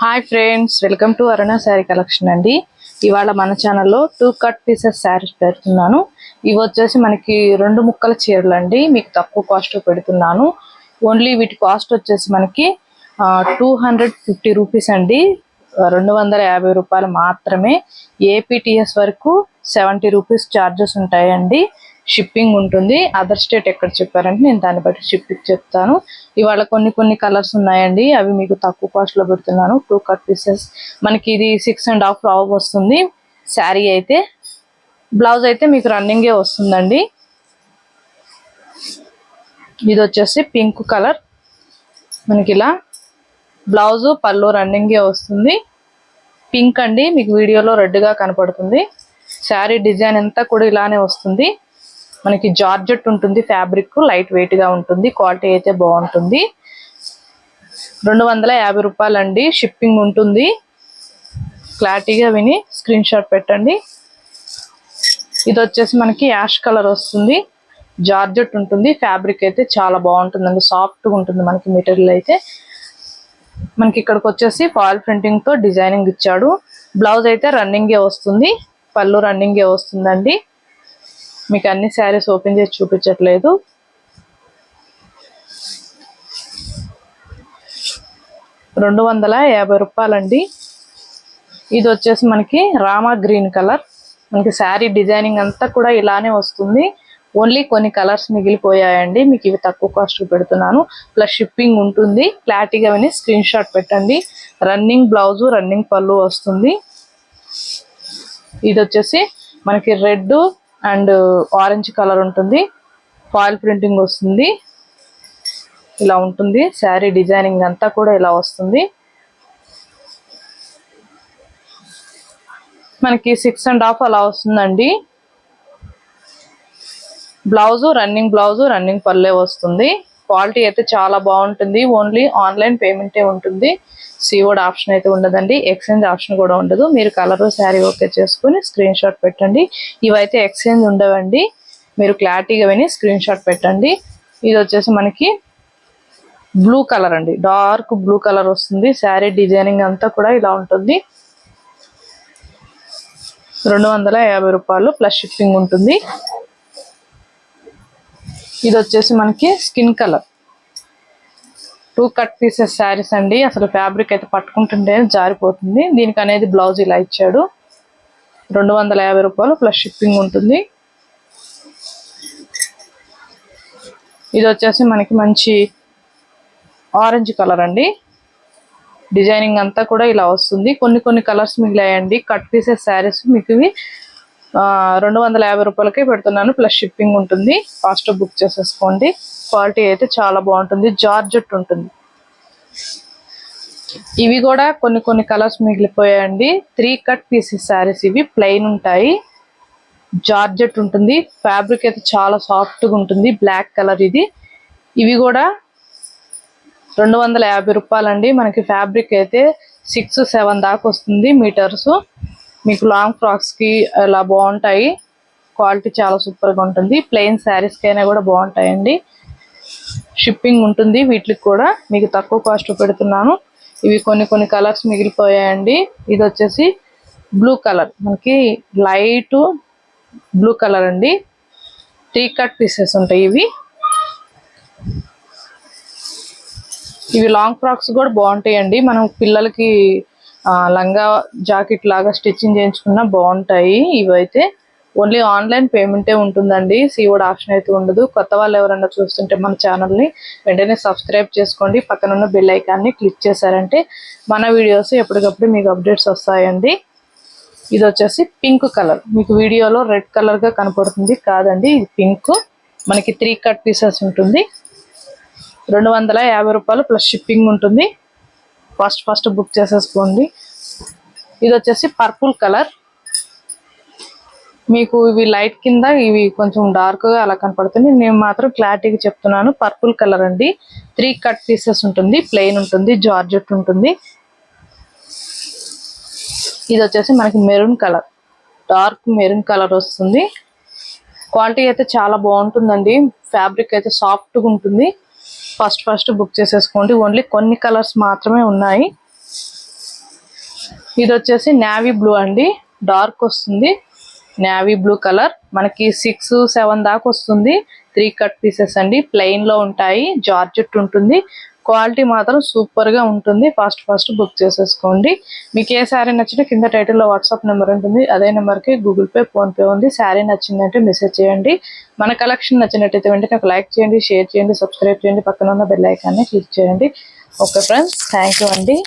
Hi friends welcome to Aruna sari collection అండి. ఇవాళ మన ఛానల్లో టూ కట్ పీసెస్ శారీస్ పెడుతున్నాను. ఇవి వచ్చేసి మనకి రెండు ముక్కల చీరలు అండి. మీకు తక్కువ కాస్ట్ పెడుతున్నాను. ఓన్లీ వీటి కాస్ట్ వచ్చేసి మనకి టూ హండ్రెడ్ ఫిఫ్టీ రూపీస్ అండి. రెండు వందల యాభై రూపాయలు మాత్రమే. ఏపీటీఎస్ వరకు సెవెంటీ రూపీస్ ఛార్జెస్ ఉంటాయండి. షిప్పింగ్ ఉంటుంది. అదర్ స్టేట్ ఎక్కడ చెప్పారంటే నేను దాన్ని బట్టి షిప్పింగ్ చెప్తాను. ఇవాళ కొన్ని కొన్ని కలర్స్ ఉన్నాయండి. అవి మీకు తక్కువ కాస్ట్లో పెడుతున్నాను. టూ కట్ పీసెస్ మనకి ఇది సిక్స్ అండ్ హాఫ్ రావ్ వస్తుంది. శారీ అయితే బ్లౌజ్ అయితే మీకు రన్నింగే వస్తుందండి. ఇది వచ్చేసి పింక్ కలర్ మనకి ఇలా బ్లౌజు పళ్ళు రన్నింగే వస్తుంది. పింక్ అండి. మీకు వీడియోలో రెడ్గా కనపడుతుంది. శారీ డిజైన్ అంతా కూడా ఇలానే వస్తుంది. మనకి జార్జెట్ ఉంటుంది ఫ్యాబ్రిక్ లైట్ వెయిట్గా ఉంటుంది క్వాలిటీ అయితే బాగుంటుంది. రెండు వందల యాభై రూపాయలండి షిప్పింగ్ ఉంటుంది. క్లారిటీగా విని స్క్రీన్ షాట్ పెట్టండి. ఇది వచ్చేసి మనకి యాష్ కలర్ వస్తుంది. జార్జెట్ ఉంటుంది ఫ్యాబ్రిక్ అయితే చాలా బాగుంటుందండి సాఫ్ట్గా ఉంటుంది మనకి మెటీరియల్ అయితే. మనకి ఇక్కడికి వచ్చేసి ఫాయిల్ ప్రింటింగ్తో డిజైనింగ్ ఇచ్చాడు. బ్లౌజ్ అయితే రన్నింగే వస్తుంది పళ్ళు రన్నింగే వస్తుందండి. మీకు అన్ని శారీస్ ఓపెన్ చేసి చూపించట్లేదు. రెండు వందల యాభై రూపాయలండి. ఇది వచ్చేసి మనకి రామా గ్రీన్ కలర్. మనకి శారీ డిజైనింగ్ అంతా కూడా ఇలానే వస్తుంది. ఓన్లీ కొన్ని కలర్స్ మిగిలిపోయాయండి. మీకు ఇవి తక్కువ కాస్ట్ పెడుతున్నాను. ప్లస్ షిప్పింగ్ ఉంటుంది. క్లారిటీగా విని స్క్రీన్ షాట్ పెట్టండి. రన్నింగ్ బ్లౌజు రన్నింగ్ పళ్ళు వస్తుంది. ఇది వచ్చేసి మనకి రెడ్ అండ్ ఆరెంజ్ కలర్ ఉంటుంది. ఫాయిల్ ప్రింటింగ్ వస్తుంది. ఇలా ఉంటుంది. శారీ డిజైనింగ్ అంతా కూడా ఇలా వస్తుంది. మనకి సిక్స్ అండ్ హాఫ్ అలా వస్తుందండి. బ్లౌజు రన్నింగ్ బ్లౌజు రన్నింగ్ పల్లె వస్తుంది. క్వాలిటీ అయితే చాలా బాగుంటుంది. ఓన్లీ ఆన్లైన్ పేమెంటే ఉంటుంది. సీఓడ్ ఆప్షన్ అయితే ఉండదండి. ఎక్స్చేంజ్ ఆప్షన్ కూడా ఉండదు. మీరు కలర్ శారీ ఓకే చేసుకుని స్క్రీన్ షాట్ పెట్టండి. ఇవైతే ఎక్స్చేంజ్ ఉండవండి. మీరు క్లారిటీగా విని స్క్రీన్ షాట్ పెట్టండి. ఇది వచ్చేసి మనకి బ్లూ కలర్ అండి. డార్క్ బ్లూ కలర్ వస్తుంది. శారీ డిజైనింగ్ అంతా కూడా ఇలా ఉంటుంది. రెండు వందల యాభై రూపాయలు ప్లస్ షిప్పింగ్ ఉంటుంది. ఇది వచ్చేసి మనకి skin colour. Two cut pieces saris అండి. అసలు ఫ్యాబ్రిక్ అయితే పట్టుకుంటుంటే జారిపోతుంది. దీనికి అనేది బ్లౌజ్ ఇలా ఇచ్చాడు. రెండు వందల యాభై రూపాయలు ప్లస్ షిప్పింగ్ ఉంటుంది. ఇది వచ్చేసి మనకి మంచి ఆరెంజ్ కలర్ అండి. డిజైనింగ్ అంతా కూడా ఇలా వస్తుంది. కొన్ని కొన్ని కలర్స్ మిగిలాయండి. కట్ పీసెస్ శారీస్ మీకు ఇవి రెండు వందల యాభై రూపాయలకే పెడుతున్నాను. ప్లస్ షిప్పింగ్ ఉంటుంది. ఫాస్ట్ బుక్ చేసేసుకోండి. క్వాలిటీ అయితే చాలా బాగుంటుంది. జార్జెట్ ఉంటుంది. ఇవి కూడా కొన్ని కొన్ని కలర్స్ మిగిలిపోయాయండి. త్రీ కట్ పీసెస్ శారీస్ ఇవి. ప్లెయిన్ ఉంటాయి. జార్జెట్ ఉంటుంది. ఫ్యాబ్రిక్ అయితే చాలా సాఫ్ట్గా ఉంటుంది. బ్లాక్ కలర్ ఇది. ఇవి కూడా రెండు వందల యాభై రూపాయలండి. మనకి ఫ్యాబ్రిక్ అయితే సిక్స్ సెవెన్ దాకా వస్తుంది. మీటర్స్ మీకు లాంగ్ ఫ్రాక్స్కి అలా బాగుంటాయి. క్వాలిటీ చాలా సూపర్గా ఉంటుంది. ప్లెయిన్ శారీస్కి అయినా కూడా బాగుంటాయండి. షిప్పింగ్ ఉంటుంది వీటికి కూడా. మీకు తక్కువ కాస్ట్ పెడుతున్నాను. ఇవి కొన్ని కొన్ని కలర్స్ మిగిలిపోయాయండి. ఇది వచ్చేసి బ్లూ కలర్. మనకి light blue colour T. Cut cut pieces ఉంటాయి ఇవి. ఇవి లాంగ్ ఫ్రాక్స్ కూడా బాగుంటాయండి. మనం పిల్లలకి లంగా జాకెట్ లాగా స్టిచ్చింగ్ చేయించుకున్నా బాగుంటాయి. ఇవైతే ఓన్లీ ఆన్లైన్ పేమెంటే ఉంటుందండి. సీఓడ్ ఆప్షన్ అయితే ఉండదు. కొత్త వాళ్ళు ఎవరైనా చూస్తుంటే మన ఛానల్ని వెంటనే సబ్స్క్రైబ్ చేసుకోండి. పక్కన ఉన్న బెల్ ఐకాన్ని క్లిక్ చేశారంటే మన వీడియోస్ ఎప్పటికప్పుడు మీకు అప్డేట్స్ వస్తాయండి. ఇది వచ్చేసి పింక్ కలర్. మీకు వీడియోలో రెడ్ కలర్గా కనపడుతుంది కాదండి. ఇది పింక్. మనకి త్రీ కట్ పీసెస్ ఉంటుంది. రెండు వందల యాభై రూపాయలు ప్లస్ షిప్పింగ్ ఉంటుంది. ఫస్ట్ ఫస్ట్ బుక్ చేసేసుకోండి. ఇది వచ్చేసి పర్పుల్ కలర్. మీకు ఇవి లైట్ కింద ఇవి కొంచెం డార్క్గా అలా కనపడుతుంది నేను మాత్రం క్లారిటీగా చెప్తున్నాను పర్పుల్ కలర్ అండి. త్రీ కట్ పీసెస్ ఉంటుంది ప్లెయిన్ ఉంటుంది జార్జెట్ ఉంటుంది. ఇది వచ్చేసి మనకి maroon colour dark maroon colour వస్తుంది. క్వాలిటీ అయితే చాలా బాగుంటుందండి. ఫ్యాబ్రిక్ అయితే సాఫ్ట్గా ఉంటుంది. ఫస్ట్ ఫస్ట్ బుక్ చేసేసుకోండి. ఓన్లీ కొన్ని కలర్స్ మాత్రమే ఉన్నాయి. ఇది వచ్చేసి నావీ బ్లూ అండి. డార్క్ వస్తుంది. నావీ బ్లూ కలర్ మనకి సిక్స్ సెవెన్ దాకా వస్తుంది. త్రీ కట్ పీసెస్ అండి. ప్లెయిన్లో ఉంటాయి. జార్జెట్ ఉంటుంది. క్వాలిటీ మాత్రం సూపర్గా ఉంటుంది. ఫాస్ట్ ఫాస్ట్ బుక్ చేసేసుకోండి. మీకు ఏ శారీ నచ్చినా కింద టైటిల్లో వాట్సాప్ నెంబర్ ఉంటుంది. అదే నెంబర్కి గూగుల్ పే ఫోన్పే ఉంది. శారీ నచ్చిందంటే మెసేజ్ చేయండి. మన కలెక్షన్ నచ్చినట్టయితే వెంటనే ఒక లైక్ చేయండి షేర్ చేయండి సబ్స్క్రైబ్ చేయండి. పక్కన ఉన్న బెల్ ఐకాన్ని క్లిక్ చేయండి. ఓకే ఫ్రెండ్స్ థ్యాంక్ యూ అండి.